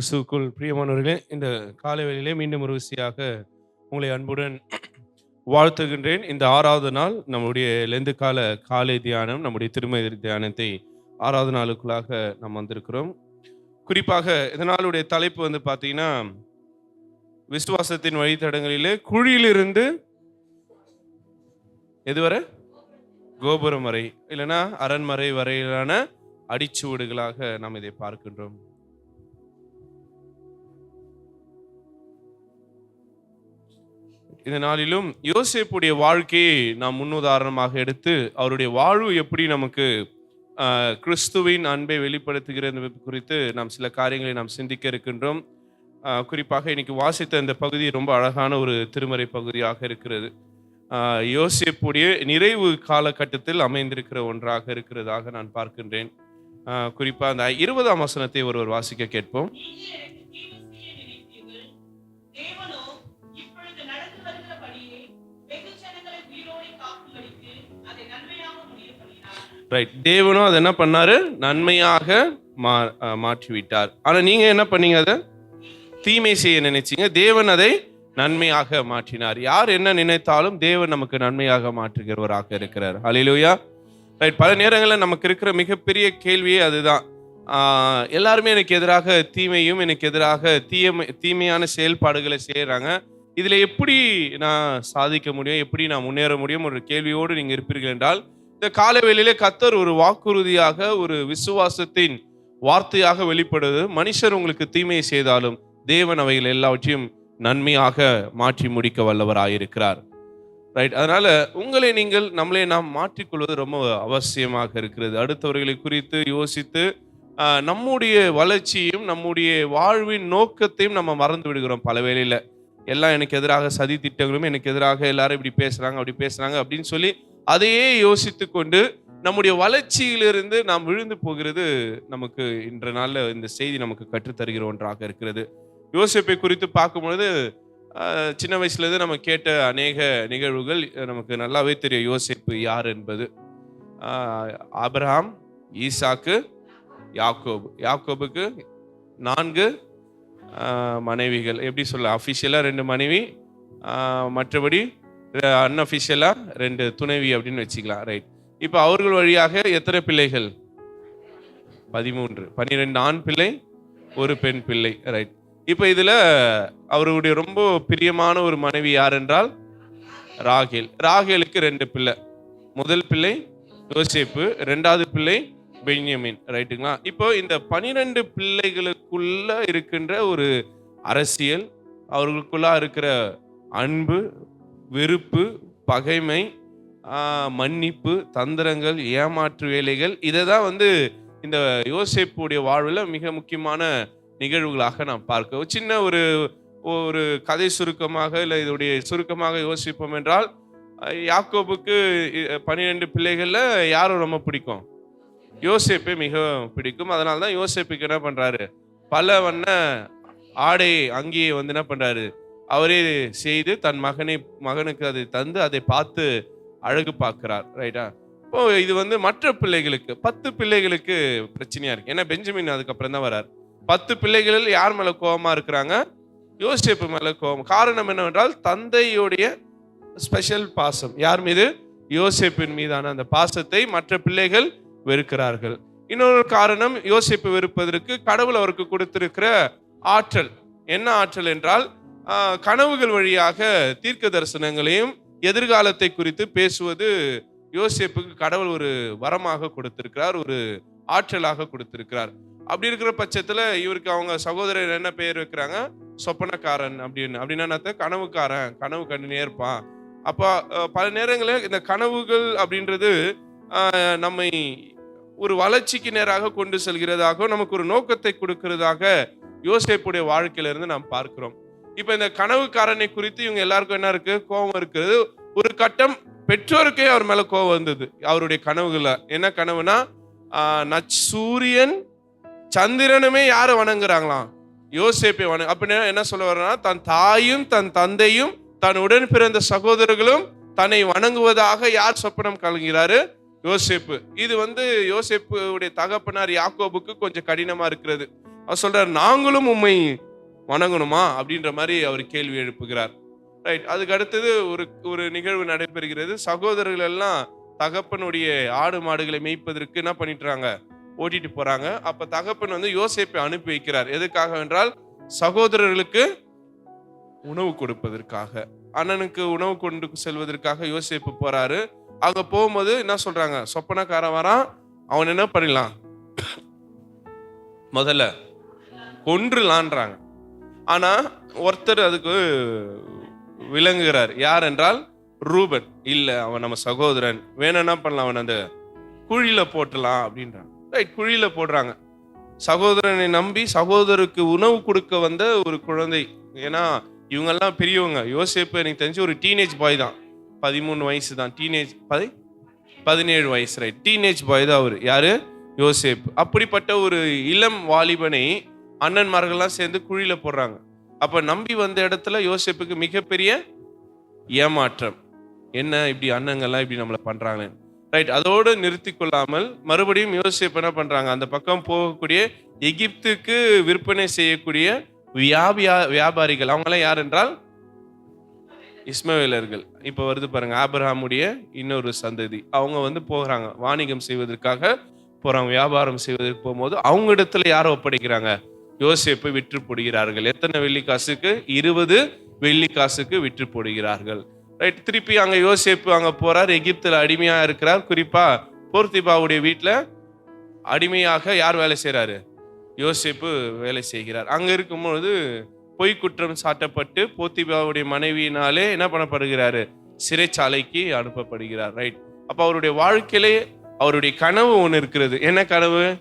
கிறிஸ்துக்குள் பிரியமானவர்களே இந்த காலை வேளையிலே மீண்டும் ஒரு விசியாக உங்களை அன்புடன் வாழ்த்துகின்றேன். இந்த ஆறாவது நாள் நம்முடைய லெந்து கால காலை தியானம் நம்முடைய திருமதி தியானத்தை ஆறாவது நாளுக்குள்ளாக நாம் வந்திருக்கிறோம். குறிப்பாக இதனாலுடைய தலைப்பு வந்து பார்த்தீங்கன்னா விசுவாசத்தின் வழித்தடங்களிலே குழியிலிருந்து எதுவரை? கோபுரம் வரை இல்லைன்னா அரண்மறை வரையிலான அடிச்சுவடுகளாக நாம் இதை பார்க்கின்றோம். இந்த நாளிலும் யோசேப்புடைய வாழ்க்கையை நாம் முன்னுதாரணமாக எடுத்து அவருடைய வாழ்வு எப்படி நமக்கு கிறிஸ்துவின் அன்பை வெளிப்படுத்துகிறது குறித்து நாம் சில காரியங்களை நாம் சிந்திக்க இருக்கின்றோம். குறிப்பாக இன்னைக்கு வாசித்த இந்த பகுதி ரொம்ப அழகான ஒரு திருமறை பகுதியாக இருக்கிறது. யோசிப்புடைய யோசேப்புடைய நிறைவு காலகட்டத்தில் அமைந்திருக்கிற ஒன்றாக இருக்கிறதாக நான் பார்க்கின்றேன். குறிப்பாக அந்த இருபதாம் வசனத்தை ஒருவர் வாசிக்க கேட்போம். ரைட் தேவனும் அதை என்ன பண்ணாரு? நன்மையாக மா மாற்றி விட்டார் ஆனா நீங்க என்ன பண்ணீங்க அதை? தீமை செய்ய நினைச்சீங்க. தேவன் அதை நன்மையாக மாற்றினார். யார் என்ன நினைத்தாலும் தேவன் நமக்கு நன்மையாக மாற்றுகிறவராக இருக்கிறார். அலிலுயா ரைட் பல நேரங்களில் நமக்கு இருக்கிற மிகப்பெரிய கேள்வியே அதுதான். எல்லாருமே எனக்கு எதிராக தீமையும் எனக்கு எதிராக தீயமை தீமையான செயல்பாடுகளை செய்கிறாங்க இதில் எப்படி நான் சாதிக்க முடியும்? எப்படி நான் முன்னேற முடியும்? ஒரு கேள்வியோடு நீங்கள் இருப்பீர்கள் என்றால் இந்த காலவேளையிலே கத்தர் ஒரு வாக்குறுதியாக ஒரு விசுவாசத்தின் வார்த்தையாக வெளிப்படுது. மனுஷர் உங்களுக்கு தீமையை செய்தாலும் தேவன் அவைகள் எல்லாவற்றையும் நன்மையாக மாற்றி முடிக்க வல்லவராயிருக்கிறார். ரைட் அதனால உங்களை நீங்கள் நம்மளே நாம் மாற்றிக்கொள்வது ரொம்ப அவசியமாக இருக்கிறது. அடுத்தவர்களை குறித்து யோசித்து நம்முடைய வளர்ச்சியும் நம்முடைய வாழ்வின் நோக்கத்தையும் நம்ம மறந்து விடுகிறோம் பல வேளையில எல்லாம் எனக்கு எதிராக சதி திட்டங்களும் எனக்கு எதிராக எல்லாரும் இப்படி பேசுறாங்க அப்படி பேசுறாங்க அப்படின்னு சொல்லி அதையே யோசித்து கொண்டு நம்முடைய வளர்ச்சியிலிருந்து நாம் விழுந்து போகிறது நமக்கு இன்ற நாளில் இந்த செய்தி நமக்கு கற்றுத்தருகிற ஒன்றாக இருக்கிறது. யோசிப்பை குறித்து பார்க்கும்பொழுது சின்ன வயசுலேருந்து நம்ம கேட்ட அநேக நிகழ்வுகள் நமக்கு நல்லாவே தெரியும் யோசிப்பு யார் என்பது. ஆஹ், ஈசாக்கு யாக்கோபு யாக்கோபுக்கு நான்கு மனைவிகள். எப்படி சொல்ல அஃபிஷியலாக ரெண்டு மனைவி மற்றபடி அன்அஃபிஷியலாக ரெண்டு துணைவி அப்படின்னு வச்சுக்கலாம். ரைட் இப்போ அவர்கள் வழியாக எத்தனை பிள்ளைகள்? பதிமூன்று. பன்னிரெண்டு ஆண் பிள்ளை ஒரு பெண் பிள்ளை. ரைட் இப்போ இதில் அவருடைய ரொம்ப பிரியமான ஒரு மனைவி யார் என்றால் ராகேல். ராகேலுக்கு ரெண்டு பிள்ளை. முதல் பிள்ளை யோசிப்பு. ரெண்டாவது பிள்ளை பென்யமின் ரைட்டுங்களா? இப்போ இந்த பனிரெண்டு பிள்ளைகளுக்குள்ள இருக்கின்ற ஒரு அரசியல் அவர்களுக்குள்ள இருக்கிற அன்பு வெறுப்பு பகைமை மன்னிப்பு தந்திரங்கள் ஏமாற்று வேலைகள் இதை தான் வந்து இந்த யோசிப்புடைய வாழ்வில் மிக முக்கியமான நிகழ்வுகளாக நாம் பார்க்க. சின்ன ஒரு ஒரு கதை சுருக்கமாக இல்லை இதோடைய சுருக்கமாக யோசிப்போம் என்றால் யாக்கோபுக்கு பன்னிரெண்டு பிள்ளைகளில் யாரும் ரொம்ப பிடிக்கும்? யோசிப்பு மிகவும் பிடிக்கும். அதனால தான் யோசிப்புக்கு என்ன பண்ணுறாரு பல வண்ண ஆடை அங்கேயே வந்து என்ன பண்ணுறாரு அவரே செய்து தன் மகனை மகனுக்கு அதை தந்து அதை பார்த்து அழகு பார்க்கிறார். ரைட்டா இப்போ இது வந்து மற்ற பிள்ளைகளுக்கு பத்து பிள்ளைகளுக்கு பிரச்சனையா இருக்கு. ஏன்னா பெஞ்சமின் அதுக்கப்புறம் தான் வரார். பத்து பிள்ளைகளில் யார் மேல கோபமா இருக்கிறாங்க? யோசேப்பு மேல கோபம் காரணம் என்னவென்றால் தந்தையுடைய ஸ்பெஷல் பாசம். யார் மீது? யோசேப்பின் மீதான அந்த பாசத்தை மற்ற பிள்ளைகள் வெறுக்கிறார்கள். இன்னொரு காரணம் யோசிப்பு வெறுப்பதற்கு கடவுள் அவருக்கு கொடுத்திருக்கிற ஆற்றல். என்ன ஆற்றல் என்றால் கனவுகள் வழியாக தீர்க்க தரிசனங்களையும் எதிர்காலத்தை குறித்து பேசுவது யோசிப்புக்கு கடவுள் ஒரு வரமாக கொடுத்திருக்கிறார் ஒரு ஆற்றலாக கொடுத்திருக்கிறார். அப்படி இருக்கிற பட்சத்தில் இவருக்கு அவங்க சகோதரர் என்ன பெயர் வைக்கிறாங்க? சொப்பனக்காரன் அப்படின்னு. அப்படின்னா கனவுக்காரன். கனவு கண்டு நேர்ப்பான் அப்போ பல நேரங்களில் இந்த கனவுகள் அப்படின்றது நம்மை ஒரு வளர்ச்சிக்கு நேராக கொண்டு செல்கிறதாக நமக்கு ஒரு நோக்கத்தை கொடுக்கிறதாக யோசேப்புடைய வாழ்க்கையிலிருந்து நாம் பார்க்கிறோம். இப்போ இந்த கனவுக்காரனை குறித்து இவங்க எல்லாருக்கும் என்ன இருக்கு? கோபம் இருக்குது ஒரு கட்டம் பெற்றோருக்கே அவர் மேல கோபம் வந்தது அவருடைய கனவுகள. என்ன கனவுனா நச் சூரியன் சந்திரனுமே யாரை வணங்குறாங்களாம்? யோசேப்பை வண அப்படின்னா என்ன சொல்ல வர்றனா தன் தாயும் தன் தந்தையும் தன் உடன் பிறந்த சகோதரர்களும் தன்னை வணங்குவதாக யார் சொப்பனம் கலங்கிறாரு யோசேப்பு. இது வந்து யோசேப்புடைய தகப்பனார் யாக்கோபுக்கு கொஞ்சம் கடினமா இருக்கிறது. அவர் சொல்றார் நாங்களும் உண்மை வணங்கணுமா? அப்படின்ற மாதிரி அவர் கேள்வி எழுப்புகிறார். ரைட் அதுக்கு அடுத்தது ஒரு ஒரு நிகழ்வு நடைபெறுகிறது. சகோதரர்கள் எல்லாம் தகப்பனுடைய ஆடு மாடுகளை மேய்ப்பதற்கு என்ன பண்ணிட்டுறாங்க? ஓட்டிட்டு போறாங்க. அப்ப தகப்பன் வந்து யோசேப்பை அனுப்பி வைக்கிறார். எதுக்காக என்றால் சகோதரர்களுக்கு உணவு கொடுப்பதற்காக. அண்ணனுக்கு உணவு கொண்டு செல்வதற்காக யோசேப்பு போறாரு. அங்கே போகும்போது என்ன சொல்கிறாங்க சொப்பனக்காரன் வரான் அவன் என்ன பண்ணிடலாம்? முதல்ல கொன்றுலான்றாங்க. ஆனால் ஒருத்தர் அதுக்கு விளங்குகிறார். யார் என்றால் ரூபன். இல்லை அவன் நம்ம சகோதரன். வேணும் என்ன பண்ணலாம்? அவன் அந்த குழியில் போட்டலாம் அப்படின்றான் ரைட் குழியில் போடுறாங்க. சகோதரனை நம்பி சகோதரருக்கு உணவு கொடுக்க வந்த ஒரு குழந்தை. ஏன்னா இவங்கெல்லாம் பெரியவங்க. யோசேப்பு எனக்கு தெரிஞ்சு ஒரு டீனேஜ் பாய் தான். பதிமூணு வயசு தான். டீனேஜ் பதி பதினேழு வயசு ரைட் டீனேஜ் பாய் தான் அவர். யாரு? யோசேப். அப்படிப்பட்ட ஒரு இளம் வாலிபனை அண்ணன்மார்கள்லாம் சேர்ந்து குழியில போடுறாங்க. அப்ப நம்பி வந்த இடத்துல யோசேப்புக்கு மிகப்பெரிய ஏமாற்றம். என்ன இப்படி அண்ணங்கள்லாம் இப்படி நம்மளை பண்றாங்க ரைட் அதோடு நிறுத்தி கொள்ளாமல் மறுபடியும் யோசேப் என்ன பண்ணுறாங்க அந்த பக்கம் போகக்கூடிய எகிப்துக்கு விற்பனை செய்யக்கூடிய வியாபியா வியாபாரிகள். அவங்களாம் யார் என்றால் இஸ்மவேலர்கள். இப்போ வருது பாருங்க ஆபிரஹாமுடைய இன்னொரு சந்ததி. அவங்க வந்து போகிறாங்க வாணிகம் செய்வதற்காக போகிறாங்க வியாபாரம் செய்வதற்கு போகும்போது அவங்க இடத்துல யாரை ஒப்படைக்கிறாங்க? யோசேப்பை விற்று போடுகிறார்கள். எத்தனை வெள்ளி காசுக்கு? இருபது வெள்ளி காசுக்கு விற்று போடுகிறார்கள். ரைட் திருப்பி அங்கே யோசேப்பு அங்கே போகிறார் எகிப்தில் அடிமையாக இருக்கிறார். குறிப்பாக போர்த்திபாவுடைய வீட்டில் அடிமையாக யார் வேலை செய்கிறாரு யோசேப்பு வேலை செய்கிறார். அங்கே இருக்கும்பொழுது பொய் குற்றம் சாட்டப்பட்டு போத்திபாவுடைய மனைவியினாலே என்ன பண்ணப்படுகிறாரு? சிறைச்சாலைக்கு அனுப்பப்படுகிறார் ரைட் அப்ப அவருடைய வாழ்க்கையிலே அவருடைய கனவு ஒன்று இருக்கிறது. என்ன கனவு?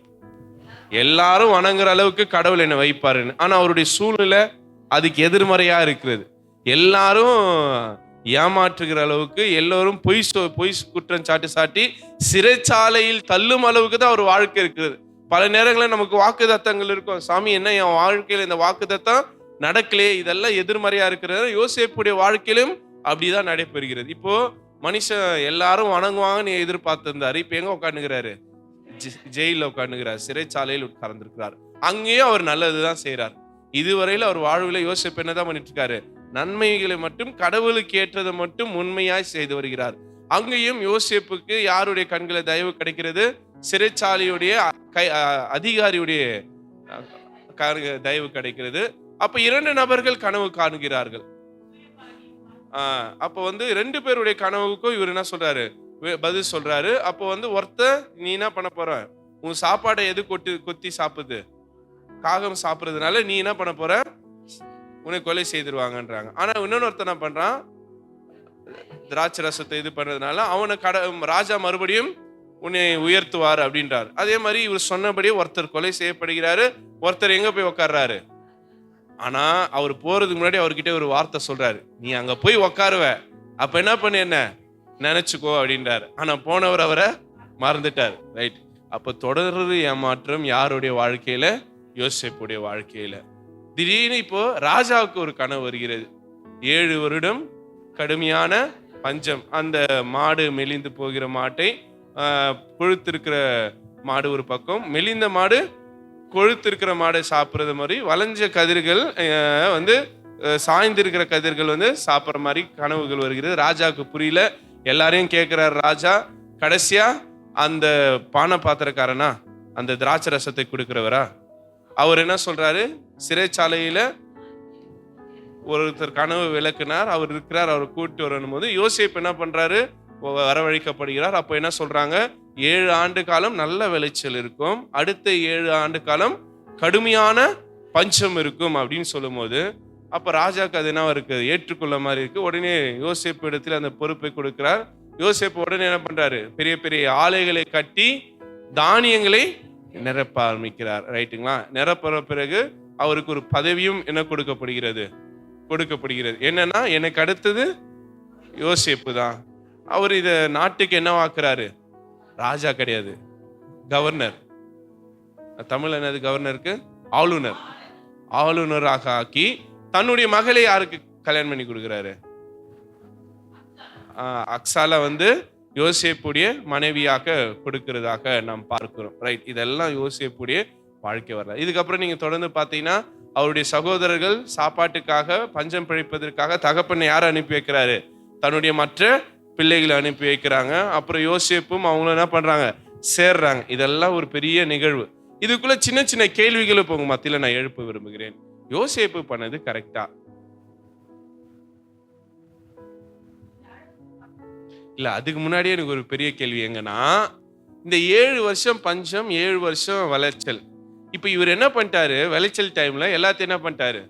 எல்லாரும் வணங்குற அளவுக்கு கடவுள் என்னை வைப்பாருன்னு. ஆனா அவருடைய சூழ்நிலை அதுக்கு எதிர்மறையா இருக்கிறது. எல்லாரும் ஏமாற்றுகிற அளவுக்கு எல்லோரும் பொய் சொ- பொய் குற்றம் சாட்டி சாட்டி சிறைச்சாலையில் தள்ளும் அளவுக்கு தான் அவர் வாழ்க்கை இருக்கிறது. பல நேரங்களில் நமக்கு வாக்குதத்தங்கள் இருக்கும். சாமி என்ன என் வாழ்க்கையில் இந்த வாக்குதத்தம் நடக்கலையே இதெல்லாம் எதிர்மறையா இருக்கிறத யோசிப்புடைய வாழ்க்கையிலும் அப்படிதான் நடைபெறுகிறது. இப்போ மனுஷன் எல்லாரும் வணங்குவாங்கன்னு எதிர்பார்த்திருந்தாரு. இப்ப எங்க உட்காந்துக்கிறாரு ஜெயில உட்காந்துக்கிறார் சிறைச்சாலையில் உட்கார்ந்துருக்கிறார். அங்கேயும் அவர் நல்லதுதான் செய்யறார் இதுவரையில் அவர் வாழ்வில் யோசிப்பு என்னதான் பண்ணிட்டு இருக்காரு நன்மைகளை மட்டும் கடவுளுக்கு ஏற்றதை மட்டும் உண்மையாய் செய்து வருகிறார். அங்கேயும் யோசிப்புக்கு யாருடைய கண்களை தயவு கிடைக்கிறது? சிறைச்சாலையுடைய கை அதிகாரியுடைய கரு- தயவு கிடைக்கிறது. அப்ப இரண்டு நபர்கள் கனவு காணுகிறார்கள். அப்போ வந்து ரெண்டு பேருடைய கனவுக்கும் இவர் என்ன சொல்றாரு? பதில் சொல்றாரு. அப்போ வந்து ஒருத்த நீ என்ன பண்ண போற? உன் சாப்பாடை எது கொட்டி கொத்தி சாப்பிடுது? காகம் சாப்பிட்றதுனால நீ என்ன பண்ண போற? உன்னை கொலை செய்திருவாங்கன்றாங்க. ஆனா இன்னொன்று ஒருத்தன் என்ன பண்றான்? திராட்சை ரசத்தை இது பண்றதுனால அவனை கட ராஜா மறுபடியும் உன்னை உயர்த்துவார் அப்படின்றார். அதே மாதிரி இவர் சொன்னபடியே ஒருத்தர் கொலை செய்யப்படுகிறாரு. ஒருத்தர் எங்க போய் உட்கார்றாரு ஆனால் அவர் போகிறதுக்கு முன்னாடி அவர்கிட்ட ஒரு வார்த்தை சொல்கிறாரு நீ அங்கே போய் உக்காருவ. அப்போ என்ன பண்ணு என்ன? நினச்சிக்கோ அப்படின்றாரு. ஆனால் போனவர் அவரை மறந்துட்டார். ரைட் அப்போ தொடர்றது ஏமாற்றம் யாருடைய வாழ்க்கையில்? யோசிப்புடைய வாழ்க்கையில். திடீர்னு இப்போ ராஜாவுக்கு ஒரு கனவு வருகிறது. ஏழு வருடம் கடுமையான பஞ்சம். அந்த மாடு மெலிந்து போகிற மாட்டை கொழுத்திருக்கிற மாடு ஒரு பக்கம். மெலிந்த மாடு கொழுத்திருக்கிற மாடை சாப்பிட்றது மாதிரி வளைஞ்ச கதிர்கள் வந்து சாய்ந்திருக்கிற கதிர்கள் வந்து சாப்பிட்ற மாதிரி கனவுகள் வருகிறது. ராஜாவுக்கு புரியல. எல்லாரையும் கேட்குறாரு ராஜா கடைசியா அந்த பானை பாத்திரக்காரனா? அந்த திராட்சை ரசத்தை கொடுக்குறவரா? அவர் என்ன சொல்றாரு? சிறைச்சாலையில ஒருத்தர் கனவு விளக்குனார். அவர் இருக்கிறார் அவர் கூட்டி வரணும் போது யோசிப்பு என்ன பண்றாரு? வரவழைக்கப்படுகிறார். அப்போ என்ன சொல்றாங்க? ஏழு ஆண்டு காலம் நல்ல விளைச்சல் இருக்கும். அடுத்த ஏழு ஆண்டு காலம் கடுமையான பஞ்சம் இருக்கும் அப்படின்னு சொல்லும்போது அப்போ ராஜாக்கு அது என்ன இருக்கு? ஏற்றுக்கொள்ள மாதிரி இருக்கு. உடனே யோசிப்பு இடத்துல அந்த பொறுப்பை கொடுக்கிறார். யோசிப்பு உடனே என்ன பண்ணுறாரு பெரிய பெரிய ஆலைகளை கட்டி தானியங்களை நிரப்ப ஆரம்பிக்கிறார். ரைட்டுங்களா? நிரப்புற பிறகு அவருக்கு ஒரு பதவியும் என்ன கொடுக்கப்படுகிறது? கொடுக்கப்படுகிறது. என்னன்னா எனக்கு அடுத்தது யோசேப்பு தான். அவர் இதை நாட்டுக்கு என்னவாக்குறாரு ராஜா கிடையாது. கவர்னர். தமிழ் என்னது கவர்னருக்கு? ஆளுநர். ஆளுநராக ஆக்கி தன்னுடைய மகளை யாருக்கு கல்யாணம் பண்ணி கொடுக்குறாரு? ஆஹ் வந்து யோசேப்புடைய மனைவியாக கொடுக்கிறதாக நாம் பார்க்கிறோம். ரைட் இதெல்லாம் யோசேப்புடைய வாழ்க்கை வரலாறு. இதுக்கப்புறம் நீங்க தொடர்ந்து பார்த்தீங்கன்னா அவருடைய சகோதரர்கள் சாப்பாட்டுக்காக பஞ்சம் பிழைப்பதற்காக தகப்பனை யார் அனுப்பி வைக்கிறாரு? தன்னுடைய மற்ற பிள்ளைகளை அனுப்பி வைக்கிறாங்க. அப்புறம் யோசேப்பும் அவங்களும் என்ன பண்ணுறாங்க சேர்றாங்க. இதெல்லாம் ஒரு பெரிய நிகழ்வு. இதுக்குள்ள சின்ன சின்ன கேள்விகளை இப்போ உங்கள் மத்தியில் நான் எழுப்ப விரும்புகிறேன். யோசேப்பு பண்ணது கரெக்டா இல்லை அதுக்கு முன்னாடியே எனக்கு ஒரு பெரிய கேள்வி எங்கன்னா இந்த ஏழு வருஷம் பஞ்சம் ஏழு வருஷம் விளைச்சல். இப்போ இவர் என்ன பண்ணிட்டாரு? விளைச்சல் டைம்ல எல்லாத்தையும் என்ன பண்ணிட்டாரு?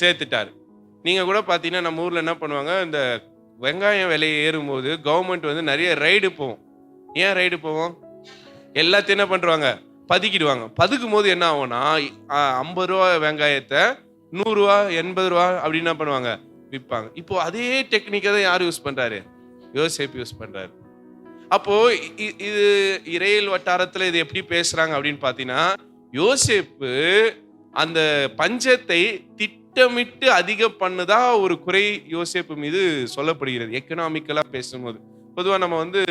சேர்த்துட்டாரு. நீங்கள் கூட பார்த்தீங்கன்னா நம்ம ஊரில் என்ன பண்ணுவாங்க? இந்த வெங்காயம் விலையை ஏறும்போது கவர்மெண்ட் வந்து நிறைய ரைடு போகும். ஏன் ரைடு போவோம்? எல்லாத்தையும் என்ன பண்ணுறாங்க பதுக்கிடுவாங்க. பதுக்கும் போது என்ன ஆகும்னா ஐம்பது ரூபா வெங்காயத்தை நூறுரூவா எண்பது ரூபா அப்படி என்ன பண்ணுவாங்க? விற்பாங்க. இப்போ அதே டெக்னிக்கை தான் யார் யூஸ் பண்ணுறாரு யோசேப் யூஸ் பண்ணுறாரு அப்போது இ- இது இறையல் வட்டாரத்தில் இது எப்படி பேசுகிறாங்க அப்படின்னு பார்த்தீங்கன்னா யோசேப்பு அந்த பஞ்சத்தை திட்டமிட்டு அதிகம் பண்ணுதா ஒரு குறை யோசிப்பு மீது சொல்லப்படுகிறது. எக்கனாமிக்கலாக பேசும்போது. பொதுவாக நம்ம வந்து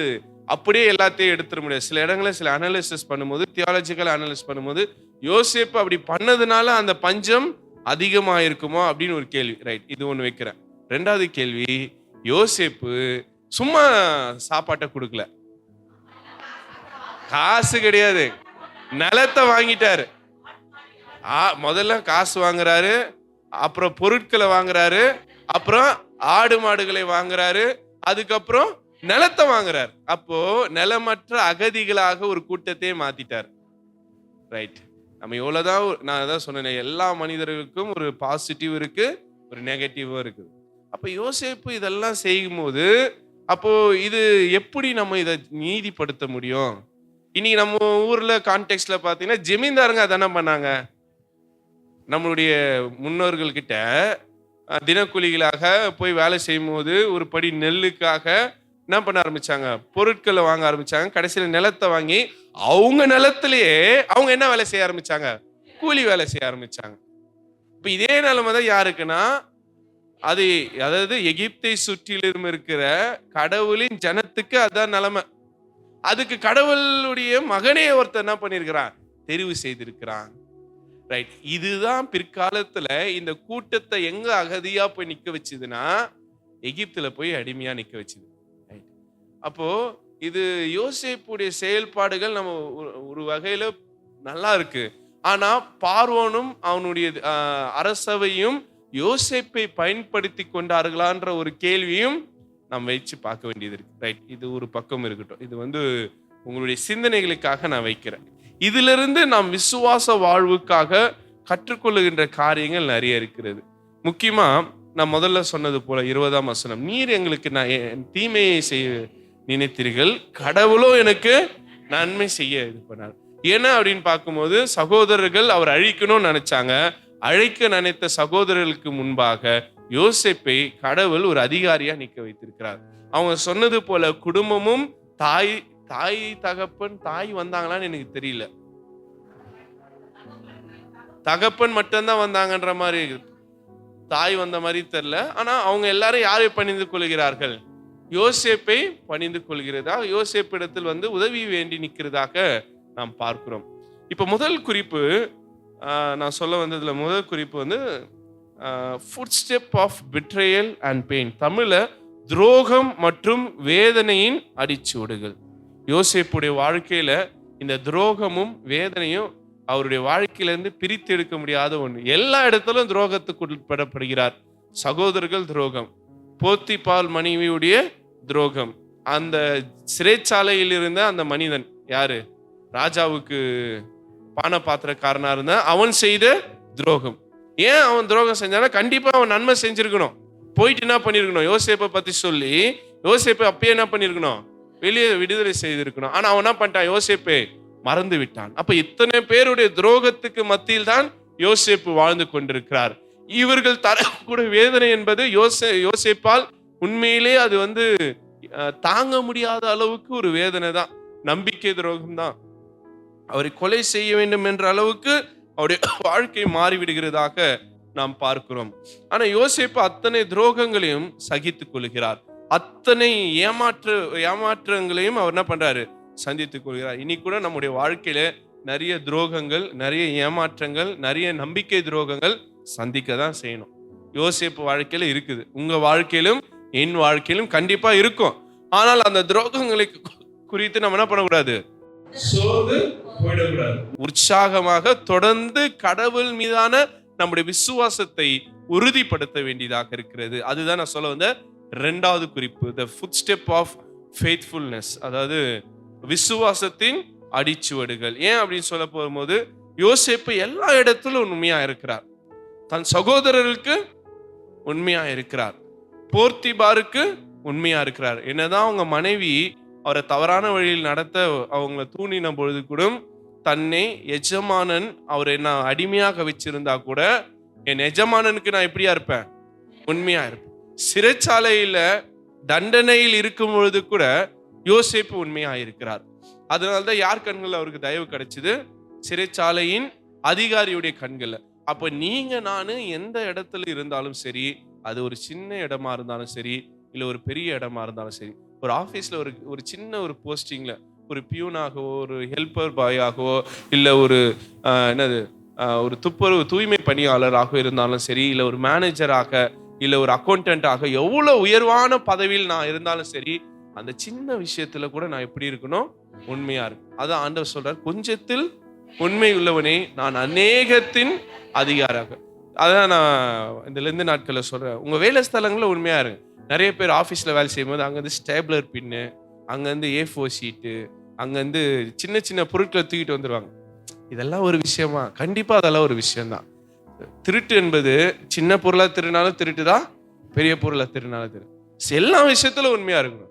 அப்படியே எல்லாத்தையும் எடுத்துட முடியாது. சில இடங்களில் சில அனாலிசிஸ் பண்ணும்போது தியாலஜிக்கல் அனாலிசிஸ் பண்ணும்போது யோசிப்பு அப்படி பண்ணதுனால அந்த பஞ்சம் அதிகமாக இருக்குமோ அப்படின்னு ஒரு கேள்வி. ரைட் இது ஒன்று வைக்கிறேன். ரெண்டாவது கேள்வி யோசேப்பு சும்மா சாப்பாட்டை கொடுக்கல. காசு கிடையாது. நிலத்தை வாங்கிட்டாரு. ஆ முதல்ல காசு வாங்குறாரு. அப்புறம் பொருட்களை வாங்குறாரு. அப்புறம் ஆடு மாடுகளை வாங்குறாரு. அதுக்கப்புறம் நிலத்தை வாங்குறார். அப்போ நிலமற்ற அகதிகளாக ஒரு கூட்டத்தையே மாத்திட்டார். ரைட் நம்ம எவ்வளவுதான் நான் அதான் சொன்னேன் எல்லா மனிதர்களுக்கும் ஒரு பாசிட்டிவ் இருக்கு ஒரு நெகட்டிவும் இருக்குது. அப்போ யோசேப்பு இதெல்லாம் செய்யும்போது அப்போ இது எப்படி நம்ம இதை நீதிப்படுத்த முடியும்? இன்னைக்கு நம்ம ஊர்ல கான்டெக்ட்ல பாத்தீங்கன்னா ஜமீன்தாருங்க அதானே பண்ணாங்க? நம்மளுடைய முன்னோர்கள்கிட்ட தினக்கூலிகளாக போய் வேலை செய்யும்போது ஒரு படி நெல்லுக்காக என்ன பண்ண ஆரம்பிச்சாங்க? பொருட்களை வாங்க ஆரம்பிச்சாங்க. கடைசியில் நிலத்தை வாங்கி அவங்க நிலத்திலேயே அவங்க என்ன வேலை செய்ய ஆரம்பிச்சாங்க? கூலி வேலை செய்ய ஆரம்பிச்சாங்க. இப்போ இதே நிலைமை தான் யாருக்குன்னா அது அதாவது எகிப்தை சுற்றிலும் இருக்கிற கடவுளின் ஜனத்துக்கு அதான் நிலைமை. அதுக்கு கடவுளுடைய மகனே ஒருத்தர் என்ன பண்ணியிருக்கிறான்? தெரிவு செய்திருக்கிறான். ரைட் இதுதான் பிற்காலத்துல இந்த கூட்டத்தை எங்க அகதியா போய் நிக்க வச்சுதுன்னா எகிப்துல போய் அடிமையா நிக்க வச்சுது. ரைட் அப்போ இது யோசேப்புடைய செயல்பாடுகள் நம்ம ஒரு- ஒரு வகையில நல்லா இருக்கு. ஆனா பார்வோனும் அவனுடைய அரசவையும் யோசிப்பை பயன்படுத்தி கொண்டார்களான்ற ஒரு கேள்வியும் நாம் வச்சு பார்க்க வேண்டியது இருக்கு. ரைட் இது ஒரு பக்கம் இருக்கட்டும். இது வந்து உங்களுடைய சிந்தனைகளுக்காக நான் வைக்கிறேன். இதிலிருந்து நாம் விசுவாச வாழ்வுக்காக கற்றுக்கொள்ளுகின்ற காரியங்கள் நிறைய இருக்கிறது. முக்கியமாக நான் முதல்ல சொன்னது போல இருபதாம் வசனம். நீர் எங்களுக்கு நான் என் தீமையை செய்ய நினைத்தீர்கள். கடவுளோ எனக்கு நன்மை செய்ய இது பண்ணார். ஏன்னா அப்படின்னு பார்க்கும்போது சகோதரர்கள் அவர் அழிக்கணும்னு நினைச்சாங்க. அழைக்க நினைத்த சகோதரர்களுக்கு முன்பாக யோசிப்பை கடவுள் ஒரு அதிகாரியா நிக்க வைத்திருக்கிறார். அவங்க சொன்னது போல குடும்பமும் தாய் தாய் தகப்பன் தாய் வந்தாங்களான்னு எனக்கு தெரியல. தகப்பன் மட்டும்தான் வந்தாங்கன்ற மாதிரி தாய் வந்த மாதிரி தெரில ஆனா அவங்க எல்லாரும் யாரை பணிந்து கொள்கிறார்கள்? யோசேப்பை பணிந்து கொள்கிறதா? யோசேப்பிடத்தில் வந்து உதவி வேண்டி நிற்கிறதாக நாம் பார்க்கிறோம். இப்போ முதல் குறிப்பு நான் சொல்ல வந்ததுல முதல் குறிப்பு வந்து foot step of betrayal and pain தமிழ்ல துரோகம் மற்றும் வேதனையின் அடிச்சுவடுகள். யோசிப்புடைய வாழ்க்கையில இந்த துரோகமும் வேதனையும் அவருடைய வாழ்க்கையிலேருந்து பிரித்து எடுக்க முடியாத ஒன்று எல்லா இடத்திலும் துரோகத்துக்கு உட்படப்படுகிறார். சகோதரர்கள் துரோகம். போத்திபால் மனைவியுடைய துரோகம். அந்த சிறைச்சாலையில் இருந்த அந்த மனிதன் யாரு? ராஜாவுக்கு பான பாத்திரக்காரனா இருந்த அவன் செய்த துரோகம். ஏன் அவன் துரோகம் செஞ்சானா கண்டிப்பா அவன் நன்மை செஞ்சிருக்கணும். போயிட்டு என்ன பண்ணிருக்கணும்? யோசேப்பை பத்தி சொல்லி யோசேப்பை அப்பயே என்ன பண்ணிருக்கணும்? வெளியே விடுதலை செய்திருக்கணும். ஆனால் அவன் என்ன பண்ணிட்டான்? யோசேப்பை மறந்து விட்டான். அப்போ இத்தனை பேருடைய துரோகத்துக்கு மத்தியில் தான் யோசேப்பு வாழ்ந்து கொண்டிருக்கிறார். இவர்கள் தரக்கூடிய வேதனை என்பது யோசே யோசேப்பால் உண்மையிலே அது வந்து தாங்க முடியாத அளவுக்கு ஒரு வேதனை தான். நம்பிக்கை துரோகம் தான். அவரை கொலை செய்ய வேண்டும் என்ற அளவுக்கு அவருடைய வாழ்க்கை மாறிவிடுகிறதாக நாம் பார்க்கிறோம். ஆனா யோசேப்பு அத்தனை துரோகங்களையும் சகித்துக் கொள்கிறார். அத்தனை ஏமாற்று ஏமாற்றங்களையும் அவர் என்ன பண்றாரு? சந்தித்துக் கொள்கிறார். இன்னைக்கு கூட நம்முடைய வாழ்க்கையில நிறைய துரோகங்கள் நிறைய ஏமாற்றங்கள் நிறைய நம்பிக்கை துரோகங்கள் சந்திக்க தான் செய்யணும். யோசேப்பு வாழ்க்கையில இருக்குது. உங்க வாழ்க்கையிலும் என் வாழ்க்கையிலும் கண்டிப்பா இருக்கும். ஆனால் அந்த துரோகங்களை குறித்து நம்ம என்ன பண்ணக்கூடாது? உற்சாகமாக தொடர்ந்து கடவுள் மீதான நம்முடைய விசுவாசத்தை உறுதிப்படுத்த வேண்டியதாக இருக்கிறது. அதுதான் நான் சொல்ல வந்த ரெண்டாவது குறிப்பு the foot step of faithfulness அதாவது விசுவாசத்தின் அடிச்சுவடுகள். ஏன் அப்படின்னு சொல்ல போகும்போது யோசிப்பு எல்லா இடத்திலும் உண்மையா இருக்கிறார். தன் சகோதரருக்கு உண்மையா இருக்கிறார். போர்த்திபாருக்கு உண்மையா இருக்கிறார். என்னதான் அவங்க மனைவி அவரை தவறான வழியில் நடத்த அவங்கள தூண்டின பொழுது கூட தன்னை எஜமானன் அவரை நான் அடிமையாக வச்சிருந்தா கூட என் எஜமானனுக்கு நான் எப்படியா இருப்பேன்? உண்மையா இருப்பேன். சிறைச்சாலையில தண்டனையில் இருக்கும் பொழுது கூட யோசிப்பு உண்மையா இருக்கிறார் அதனால்தான் யார் கண்கள் அவருக்கு தயவு கிடைச்சது? சிறைச்சாலையின் அதிகாரியுடைய கண்கள்ல. அப்ப நீங்க நானு எந்த இடத்துல இருந்தாலும் சரி அது ஒரு சின்ன இடமா இருந்தாலும் சரி இல்லை ஒரு பெரிய இடமா இருந்தாலும் சரி ஒரு ஆஃபீஸில் ஒரு ஒரு சின்ன ஒரு போஸ்டிங்கில் ஒரு பியூனாகவோ ஒரு ஹெல்ப்பர் பாயாகவோ இல்லை ஒரு என்னது ஒரு துப்புரவு தூய்மை பணியாளராக இருந்தாலும் சரி இல்லை ஒரு மேனேஜராக இல்ல ஒரு அக்கௌண்டன்டாக எவ்வளவு உயர்வான பதவியில் நான் இருந்தாலும் சரி அந்த சின்ன விஷயத்துல கூட நான் எப்படி இருக்கணும்? உண்மையா இருக்கும் அதான் ஆண்டவர் சொல்றார் கொஞ்சத்தில் உண்மை உள்ளவனே நான் அநேகத்தின் அதிகாராக அதான் நான் இதுலேருந்து நாட்களில் சொல்றேன். உங்க வேலை ஸ்தலங்களில் உண்மையா இருங்க நிறைய பேர் ஆஃபீஸில் வேலை செய்யும்போது அங்கேருந்து ஸ்டேப்லர் பின்னு அங்கேருந்து ஏ ஃபோர் ஷீட்டு அங்கேருந்து சின்ன சின்ன பொருட்களை தூக்கிட்டு வந்துடுவாங்க இதெல்லாம் ஒரு விஷயமா? கண்டிப்பாக அதெல்லாம் ஒரு விஷயம்தான். திருட்டு என்பது சின்ன பொருளா திருநாளும் திருட்டு தான் பெரிய பொருளா திருநாளும் திரு எல்லா விஷயத்துல உண்மையா இருக்கணும்.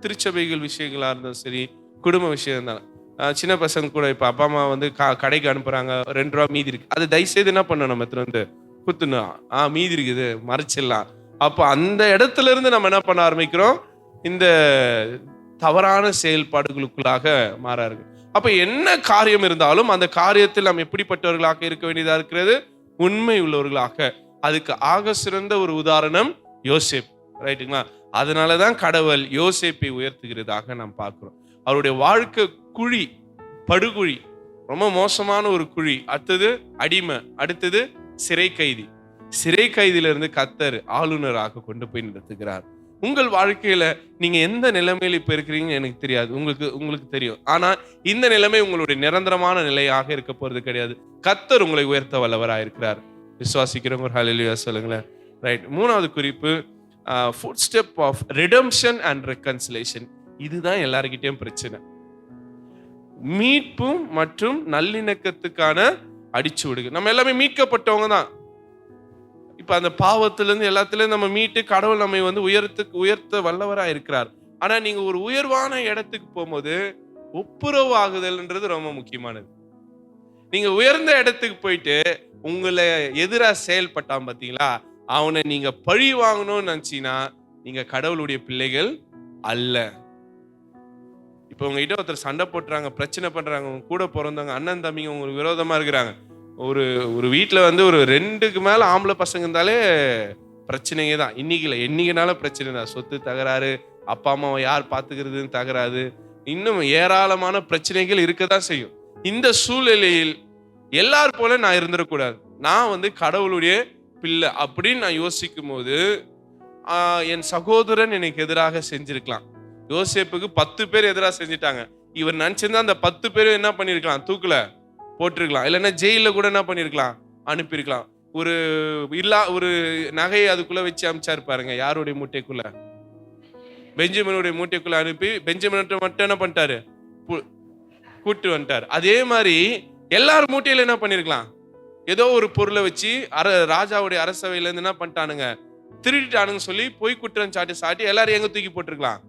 திருச்சபைகள் விஷயங்களா இருந்தாலும் சரி குடும்ப விஷயம் இருந்தாலும். சின்ன பசங்க கூட இப்போ அப்பா அம்மா வந்து கா- கடைக்கு அனுப்புறாங்க. ரெண்டு ரூபா மீதி இருக்கு. அது தயவுசெய்து என்ன பண்ணணும் நம்ம எடுத்துட்டு வந்து? குத்துணும் ஆ மீதி இருக்குது மறைச்சிடலாம். அப்போ அந்த இடத்துல இருந்து நம்ம என்ன பண்ண ஆரம்பிக்கிறோம்? இந்த தவறான செயல்பாடுகளுக்குள்ளாக மாறாரு அப்போ என்ன காரியம் இருந்தாலும் அந்த காரியத்தில் நாம் எப்படிப்பட்டவர்களாக இருக்க வேண்டியதாக இருக்கிறது? உண்மை உள்ளவர்களாக. அதுக்கு ஆக சிறந்த ஒரு உதாரணம் யோசேப். ரைட்டுங்களா அதனால தான் கடவுள் யோசேப்பை உயர்த்துகிறதாக நாம் பார்க்கிறோம். அவருடைய வாழ்க்கை குழி படுகுழி ரொம்ப மோசமான ஒரு குழி. அடுத்தது அடிமை அடுத்தது சிறை கைதி. சிறை கைதியிலிருந்து கத்தர் ஆளுநராக கொண்டு போய் நிறுத்துகிறார். உங்கள் வாழ்க்கையில நீங்க எந்த நிலைமையில இப்ப இருக்கிறீங்கன்னு எனக்கு தெரியாது. உங்களுக்கு உங்களுக்கு தெரியும். ஆனா இந்த நிலைமை உங்களுடைய நிரந்தரமான நிலையாக இருக்க போறது கிடையாது. கத்தர் உங்களை உயர்த்த வல்லவராக இருக்கிறார் விசுவாசிக்கிறவங்க ஒரு ஹலிலியா சொல்லுங்களேன். ரைட் மூணாவது குறிப்பு foot step of redemption and reconciliation இதுதான் எல்லாருக்கிட்டையும் பிரச்சனை. மீட்பும் மற்றும் நல்லிணக்கத்துக்கான அடிச்சு விடுங்க நம்ம எல்லாமே மீட்கப்பட்டவங்க தான் இப்போ அந்த பாவத்திலேருந்து எல்லாத்துலேயும் நம்ம மீட்டு கடவுள் நம்மை வந்து உயர்த்துக்கு உயர்த்த வல்லவராக இருக்கிறார். ஆனால் நீங்கள் ஒரு உயர்வான இடத்துக்கு போகும்போது ஒப்புரவு ஆகுதல்ன்றது ரொம்ப முக்கியமானது. நீங்கள் உயர்ந்த இடத்துக்கு போயிட்டு உங்களை எதிராக செயல்பட்டான் பார்த்தீங்களா அவனை நீங்கள் பழி வாங்கணும்னு நினச்சின்னா நீங்கள் கடவுளுடைய பிள்ளைகள் அல்ல. இப்போ உங்ககிட்ட ஒருத்தர் சண்டை போட்டுறாங்க பிரச்சனை பண்ணுறாங்க உங்க கூட பிறந்தவங்க அண்ணன் தம்பிங்க உங்களுக்கு விரோதமாக இருக்கிறாங்க. ஒரு ஒரு வீட்டில் வந்து ஒரு ரெண்டுக்கு மேலே ஆம்பளை பசங்க இருந்தாலே பிரச்சனையே தான். இன்னைக்கு இல்லை என்னைக்குனாலும் பிரச்சனை தான். சொத்து தகராறு அப்பா அம்மாவை யார் பார்த்துக்கிறதுன்னு தகராறு. இன்னும் ஏராளமான பிரச்சனைகள் இருக்க தான் செய்யும். இந்த சூழ்நிலையில் எல்லார் போல நான் இருந்துடக்கூடாது. நான் வந்து கடவுளுடைய பிள்ளை அப்படின்னு நான் யோசிக்கும் போது என் சகோதரன் எனக்கு எதிராக செஞ்சிருக்கலாம். யோசிப்புக்கு பத்து பேர் எதிராக செஞ்சிட்டாங்க. இவர் நினச்சிருந்தா அந்த பத்து பேரும் என்ன பண்ணியிருக்கலாம் தூக்குல. போட்டிருக்கலாம். இல்லைன்னா ஜெயிலில் கூட என்ன பண்ணியிருக்கலாம் அனுப்பியிருக்கலாம். ஒரு இல்லா ஒரு நகையை அதுக்குள்ள வச்சு அமிச்சாரு பாருங்க யாருடைய மூட்டைக்குள்ள? பெஞ்சமினுடைய மூட்டைக்குள்ள அனுப்பி பெஞ்சமின் மட்டும் என்ன பண்ணிட்டாரு? பு- கூட்டு வந்துட்டார். அதே மாதிரி எல்லார் மூட்டையில என்ன பண்ணிருக்கலாம்? ஏதோ ஒரு பொருளை வச்சு அர ராஜாவுடைய அரசவையில இருந்து என்ன பண்ணிட்டானுங்க? திருடிட்டானுங்க சொல்லி பொய் குற்றம் சாட்டி சாட்டி எல்லாரும் எங்க தூக்கி போட்டிருக்கலாம்?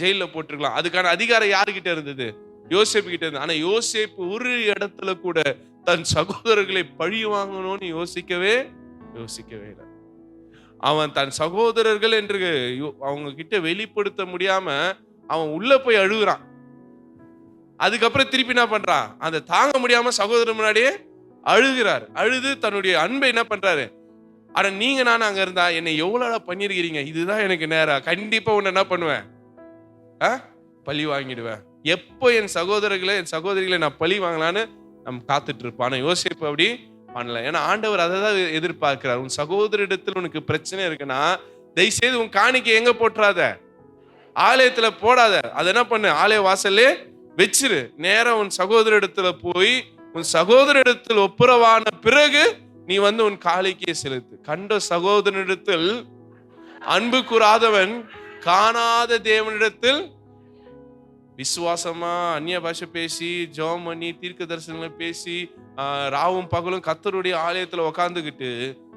ஜெயில போட்டிருக்கலாம். அதுக்கான அதிகாரம் யாருக்கிட்ட இருந்தது? யோசேப்பு கிட்ட இருந்து ஆனா யோசேப்பு ஒரு இடத்துல கூட தன் சகோதரர்களை பழி வாங்கணும்னு யோசிக்கவே யோசிக்கவே இல்லை. அவன் தன் சகோதரர்கள் என்று யோ- அவங்க கிட்ட வெளிப்படுத்த முடியாம அவன் உள்ள போய் அழுகுறான். அதுக்கப்புறம் திருப்பி என்ன பண்றான்? அதை தாங்க முடியாம சகோதரர் முன்னாடியே அழுகிறார். அழுது தன்னுடைய அன்பை என்ன பண்றாரு? ஆனா நீங்க நான் அங்க இருந்தா? என்னை எவ்வளவு பண்ணிருக்கிறீங்க இதுதான் எனக்கு நேரம் கண்டிப்பா உன்னை என்ன பண்ணுவேன்? ஆ? பழி வாங்கிடுவேன். எப்போ என் சகோதரர்களை என் சகோதரிகளை நான் பழி வாங்கலான்னு நம்ம காத்துட்டு இருப்போம் ஆனால் யோசிப்பு அப்படி பண்ணல. ஏன்னா ஆண்டவர் அதை தான் எதிர்பார்க்கிறார். உன் சகோதரிடத்தில் உனக்கு பிரச்சனை இருக்குன்னா தயவுசெய்து உன் காணிக்கை எங்க போட்டுறாத ஆலயத்துல போடாத. அதை என்ன பண்ணு? ஆலய வாசல்லே வச்சிரு. நேரம் உன் சகோதரிடத்துல போய் உன் சகோதரிடத்தில் ஒப்புரவான பிறகு நீ வந்து உன் காணிக்கையை செலுத்து. கண்ட சகோதரனிடத்தில் அன்பு கூறாதவன் காணாத தேவனிடத்தில் விசுவாசமா அந்நிய பாஷை பேசி ஜெபம் பண்ணி தீர்க்க தரிசனங்களை பேசி ராவும் பகலும் கத்தருடைய ஆலயத்துல உக்காந்துக்கிட்டு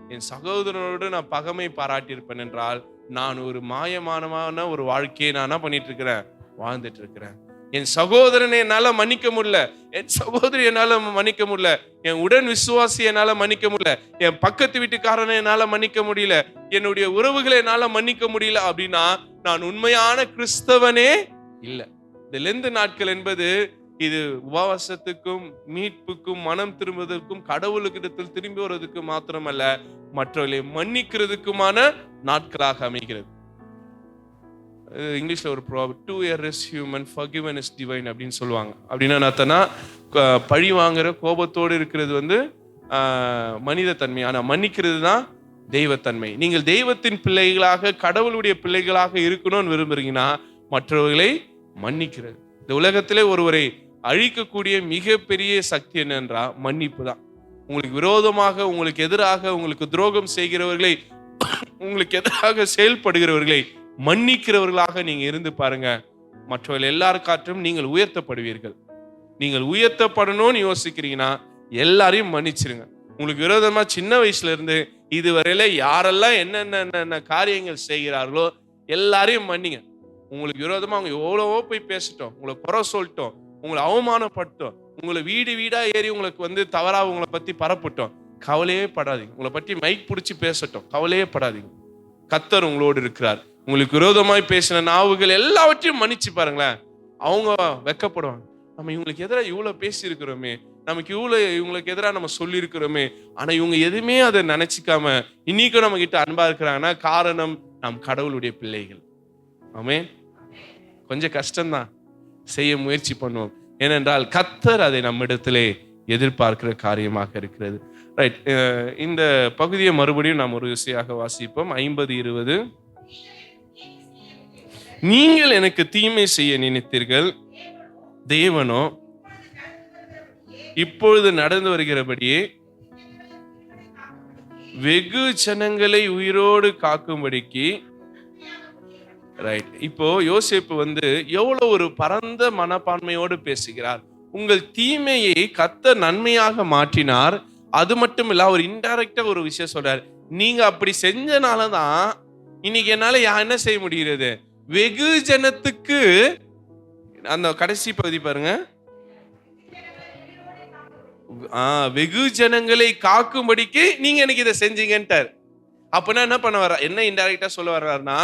என் சகோதரனோடு நான் பகமை பாராட்டியிருப்பேன் என்றால் நான் ஒரு மாயமானமான ஒரு வாழ்க்கையை நான் என்ன பண்ணிட்டு இருக்கிறேன் வாழ்ந்துட்டு இருக்கிறேன் என் சகோதரனை என்னால மன்னிக்க முடியல. என் சகோதரி என்னால மன்னிக்க முடியல. என் உடன் விசுவாசி என்னால மன்னிக்க முடியல. என் பக்கத்து வீட்டுக்காரனை என்னால மன்னிக்க முடியல. என்னுடைய உறவுகளை என்னால மன்னிக்க முடியல அப்படின்னா நான் உண்மையான கிறிஸ்தவனே இல்லை. இந்த லெந்து நாட்கள் என்பது இது உபவாசத்துக்கும் மீட்புக்கும் மனம் திரும்புவதற்கும் கடவுளுக்கிடத்தில் திரும்பி வருவதற்கு மாத்திரமல்ல மற்றவர்களை மன்னிக்கிறதுக்குமான நாட்களாக அமைகிறது. இங்கிலீஷில் இங்கிலீஷ்ல ஒரு prop to err is human forgiven is divine அப்படின்னு சொல்லுவாங்க. அப்படின்னா என்னத்தனா பழி வாங்குற கோபத்தோடு இருக்கிறது வந்து மனித தன்மை. ஆனால் மன்னிக்கிறது தான் தெய்வத்தன்மை. நீங்கள் தெய்வத்தின் பிள்ளைகளாக கடவுளுடைய பிள்ளைகளாக இருக்கணும்னு விரும்புறீங்கன்னா மற்றவர்களை மன்னிக்கிறது. இந்த உலகத்திலே ஒருவரை அழிக்கக்கூடிய மிகப்பெரிய சக்தி என்னென்றா? மன்னிப்பு தான். உங்களுக்கு விரோதமாக உங்களுக்கு எதிராக உங்களுக்கு துரோகம் செய்கிறவர்களை உங்களுக்கு எதிராக செயல்படுகிறவர்களை மன்னிக்கிறவர்களாக நீங்க இருந்து பாருங்க. மற்றவர்கள் எல்லாருக்காற்றும் நீங்கள் உயர்த்தப்படுவீர்கள். நீங்கள் உயர்த்தப்படணும்னு யோசிக்கிறீங்கன்னா எல்லாரையும் மன்னிச்சிருங்க. உங்களுக்கு விரோதமா சின்ன வயசுல இருந்து இதுவரையில யாரெல்லாம் என்னென்ன என்னென்ன காரியங்கள் செய்கிறார்களோ எல்லாரையும் மன்னிங்க. உங்களுக்கு விரோதமாக அவங்க எவ்வளவோ போய் பேசிட்டோம். உங்களை குறை சொல்லிட்டோம். உங்களை அவமானப்பட்டோம் உங்களை வீடு வீடாக ஏறி உங்களுக்கு வந்து தவறாக உங்களை பற்றி பரப்பிட்டோம். கவலையே படாதீங்க. உங்களை பற்றி மைக் பிடிச்சி பேசட்டும். கவலையே படாதீங்க. கத்தர் உங்களோடு இருக்கிறார். உங்களுக்கு விரோதமாய் பேசின நாவுகள் எல்லாவற்றையும் மன்னிச்சு பாருங்களேன். அவங்க வெக்கப்படுவாங்க. நம்ம இவங்களுக்கு எதிராக இவ்வளோ பேசியிருக்கிறோமே. நமக்கு இவ்வளோ இவங்களுக்கு எதிராக நம்ம சொல்லியிருக்கிறோமே. ஆனால் இவங்க எதுவுமே அதை நினச்சிக்காம இன்னைக்கும் நம்ம கிட்ட அன்பாக இருக்கிறாங்கன்னா காரணம் நம் கடவுளுடைய பிள்ளைகள். ஆமே கொஞ்சம் கஷ்டம்தான். செய்ய முயற்சி பண்ணுவோம். ஏனென்றால் கத்தர் அதை நம்மிடத்திலே எதிர்பார்க்கிற காரியமாக இருக்கிறது. ரைட் இந்த பகுதியை மறுபடியும் நாம் ஒரு விசையாக வாசிப்போம். ஐம்பது இருபது. நீங்கள் எனக்கு தீமை செய்ய நினைத்தீர்கள். தேவனோ இப்பொழுது நடந்து வருகிறபடியே வெகு ஜனங்களை உயிரோடு காக்கும்படிக்கு ரைட் இப்போ யோசேப்பு வந்து எவ்வளவு ஒரு பரந்த மனப்பான்மையோடு பேசுகிறார். உங்கள் தீமையை கத்த நன்மையாக மாற்றினார். அது மட்டும் இல்ல அவர் இன்டைரக்டா ஒரு விஷயம் சொல்றாரு. நீங்க அப்படி செஞ்சனால தான் இன்னைக்கு என்னால யா என்ன செய்ய முடிகிறது? வெகு ஜனத்துக்கு அந்த கடைசி பகுதி பாருங்க. வெகு ஜனங்களை காக்கும்படிக்கு நீங்க எனக்கு இதை செஞ்சீங்கன்ட்டார். அப்படின்னா என்ன பண்ண வர என்ன இன்டைரக்டா சொல்ல வர்றாருன்னா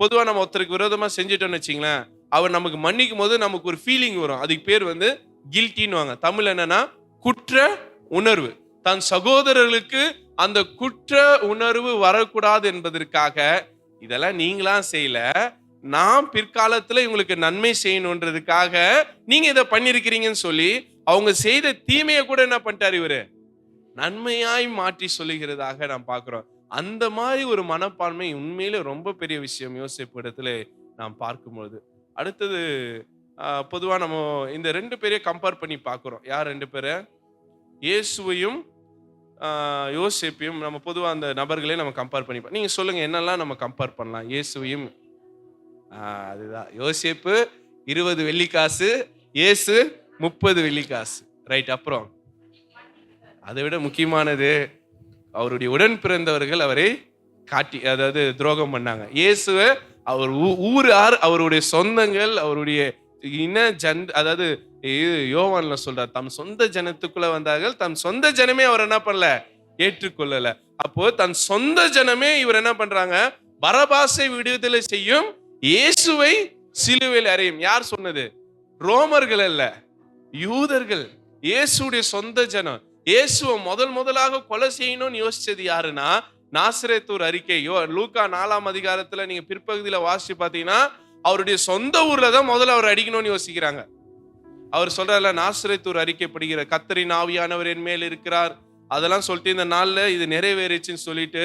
பொதுவாக நம்ம ஒருத்தருக்கு விரோதமாக செஞ்சிட்டோம்னு வச்சிங்களேன் அவர் நமக்கு மன்னிக்கும் போது நமக்கு ஒரு ஃபீலிங் வரும். அதுக்கு பேர் வந்து கில்ட்டின்னு வாங்க தமிழ் என்னன்னா குற்ற உணர்வு. தன் சகோதரர்களுக்கு அந்த குற்ற உணர்வு வரக்கூடாது என்பதற்காக இதெல்லாம் நீங்களாம் செய்யல நான் பிற்காலத்தில் இவங்களுக்கு நன்மை செய்யணுன்றதுக்காக நீங்க இதை பண்ணிருக்கிறீங்கன்னு சொல்லி அவங்க செய்த தீமையை கூட என்ன பண்ணிட்டார் இவரு? நன்மையாய் மாற்றி சொல்லுகிறதாக நாம் பார்க்கிறோம். அந்த மாதிரி ஒரு மனப்பான்மை உண்மையில ரொம்ப பெரிய விஷயம் யோசிப்பு இடத்துல நாம் பார்க்கும்பொழுது. அடுத்தது பொதுவாக நம்ம இந்த ரெண்டு பேரையும் கம்பேர் பண்ணி பார்க்குறோம். யார் ரெண்டு பேரை? இயேசுவையும் யோசிப்பையும் யோசேப்பையும் நம்ம பொதுவாக அந்த நபர்களையும் நம்ம கம்பேர் பண்ணி நீங்கள் சொல்லுங்கள் என்னெல்லாம் நம்ம கம்பேர் பண்ணலாம்? இயேசுவையும் அதுதான். யோசேப்பு இருபது வெள்ளிக்காசு இயேசு முப்பது வெள்ளிக்காசு ரைட் அப்புறம்? அதை விட முக்கியமானது அவருடைய உடன் பிறந்தவர்கள் அவரை காட்டி அதாவது துரோகம் பண்ணாங்க. இயேசுவை அவர் ஊ- ஊரார் அவருடைய சொந்தங்கள் அவருடைய இன ஜன் அதாவது யோவான்ல சொல்றார் தம் சொந்த ஜனத்துக்குள்ள வந்தார்கள் தம் சொந்த ஜனமே அவர் என்ன பண்ணல? ஏற்றுக்கொள்ளல. அப்போ தன் சொந்த ஜனமே இவர் என்ன பண்றாங்க? பரபாசை விடுதலை செய்யும் இயேசுவை சிலுவையில் அறையும். யார் சொன்னது? ரோமர்கள் அல்ல யூதர்கள். இயேசுடைய சொந்த ஜனம். இயேசுவை முதல் முதலாக கொலை செய்யணும்னு யோசிச்சது யாருன்னா நாசரேத்தூர் அறிக்கை யோ லூக்கா நாலாம் அதிகாரத்துல நீங்க பிற்பகுதியில வாசிச்சு பாத்தீங்கன்னா அவருடைய சொந்த ஊர்ல தான் முதல்ல அவர் அடிக்கணும்னு யோசிக்கிறாங்க. அவர் சொல்றாருல நாசிரத்தூர் அறிக்கைப்படுகிற கத்தரின் ஆவியானவர் என் மேல் இருக்கிறார். அதெல்லாம் சொல்லிட்டு இந்த நாள்ல இது நிறைவேறிச்சுன்னு சொல்லிட்டு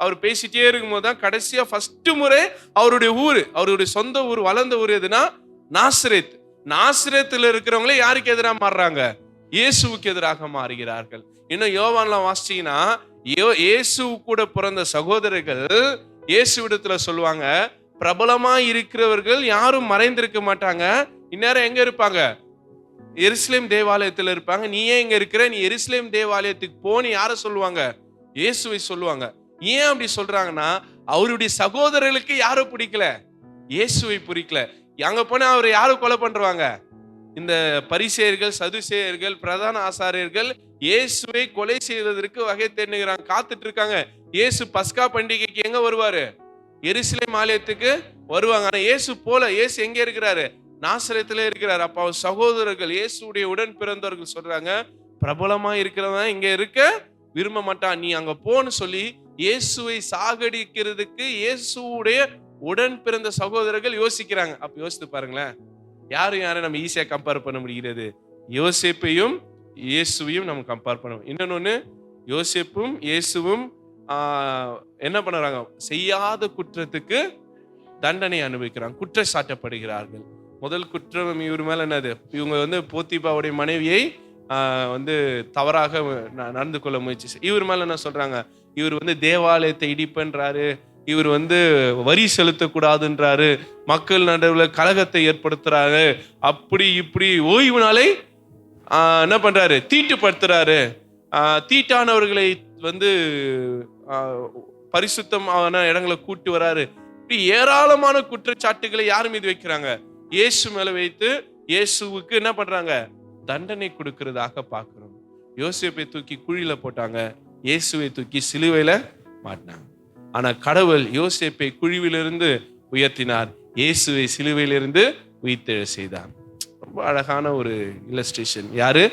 அவர் பேசிட்டே இருக்கும்போது தான் கடைசியா ஃபர்ஸ்ட் முறை அவருடைய ஊர் அவருடைய சொந்த ஊர் வளர்ந்த ஊர் எதுனா நாசிரேத். நாசிரேத்துல இருக்கிறவங்களே யாருக்கு எதிராக மாறுறாங்க? இயேசுவுக்கு எதிராக மாறுகிறார்கள். இன்னும் யோவான்லாம் வாசிச்சீங்கன்னா இயேசு கூட பிறந்த சகோதரர்கள் இயேசுவிடத்துல சொல்லுவாங்க பிரபலமா இருக்கிறவர்கள் யாரும் மறைந்திருக்க மாட்டாங்க. இந்நேரம் எங்க இருப்பாங்க? எருசலேம் தேவாலயத்துல இருப்பாங்க. நீ ஏன் இங்க இருக்கிற? நீ எருசலேம் தேவாலயத்துக்கு போன்னு யார சொல்லுவாங்க? இயேசுவை சொல்லுவாங்க. ஏன் அப்படி சொல்றாங்கன்னா அவருடைய சகோதரர்களுக்கு யாரும் பிடிக்கல. இயேசுவை பிடிக்கல. அங்க போனா அவரை யாரும் கொலை பண்றாங்க? இந்த பரிசெயர்கள் சதுசேயர்கள் பிரதான ஆசாரியர்கள் இயேசுவை கொலை செய்வதற்கு வகை தேடுகிறாங்க. காத்துட்டு இருக்காங்க. இயேசு பஸ்கா பண்டிகைக்கு எங்க வருவாரு? எருசலேம் ஆலயத்துக்கு வருவாங்க. ஆனா இயேசு போல இயேசு எங்க இருக்கிறாரு? நாசரத்துல இருக்கிறார். அப்ப அவர் சகோதரர்கள் இயேசுடைய உடன் பிறந்தவர்கள் சொல்றாங்க பிரபலமா இருக்கிறவன் இங்க இருக்க விரும்ப மாட்டான். நீ அங்க போன்னு சொல்லி இயேசுவை சாகடிக்கிறதுக்கு இயேசுடைய உடன் பிறந்த சகோதரர்கள் யோசிக்கிறாங்க. அப்ப யோசித்து பாருங்களேன். யாரும் யாரும் நம்ம ஈஸியாக கம்பேர் பண்ண முடிகிறது? யோசேப்பையும் இயேசுவையும் நம்ம கம்பேர் பண்ணுவோம். இன்னொன்று யோசேப்பும் இயேசுவும் என்ன பண்ணுறாங்க? செய்யாத குற்றத்துக்கு தண்டனை அனுபவிக்கிறாங்க. குற்றம் சாட்டப்படுகிறார்கள் முதல் குற்றம் இவர் மேலே என்னது? இவங்க வந்து போத்திபாவுடைய மனைவியை வந்து தவறாக ந- நடந்து கொள்ள முயற்சி இவர் மேலே என்ன சொல்கிறாங்க இவர் வந்து தேவாலயத்தை இடிப்புன்றாரு. இவர் வந்து வரி செலுத்தக்கூடாதுன்றாரு. மக்கள் நடுவில் கழகத்தை ஏற்படுத்துறாரு. அப்படி இப்படி ஓய்வு நாளை என்ன பண்றாரு? தீட்டுப்படுத்துறாரு. தீட்டானவர்களை வந்து பரிசுத்தமான இடங்களை கூட்டி வராரு. இப்படி ஏராளமான குற்றச்சாட்டுகளை யார் மீது வைக்கிறாங்க? இயேசு மேல வைத்து இயேசுவுக்கு என்ன பண்றாங்க? தண்டனை கொடுக்கறதாக பார்க்கிறோம். யோசேப்பை தூக்கி குழியில போட்டாங்க. இயேசுவை தூக்கி சிலுவையில மாட்டினாங்க. ஆனால் கடவுள் யோசேப்பை குழிவிலிருந்து உயர்த்தினார். இயேசுவை சிலுவையிலிருந்து உயிர்த்தெழ செய்தார். ரொம்ப அழகான ஒரு இல்லஸ்ட்ரேஷன் யாரு?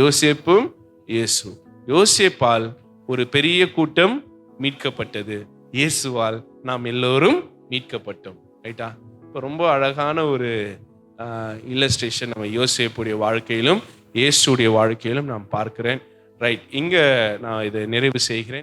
யோசேப்பும் இயேசு. யோசேப்பால் ஒரு பெரிய கூட்டம் மீட்கப்பட்டது. இயேசுவால் நாம் எல்லோரும் மீட்கப்பட்டோம். ரைட்டா? இப்போ ரொம்ப அழகான ஒரு இல்லஸ்ட்ரேஷன் நம்ம யோசேப்புடைய வாழ்க்கையிலும் இயேசுடைய வாழ்க்கையிலும் நான் பார்க்கிறேன். ரைட் இங்கே நான் இதை நிறைவு செய்கிறேன்.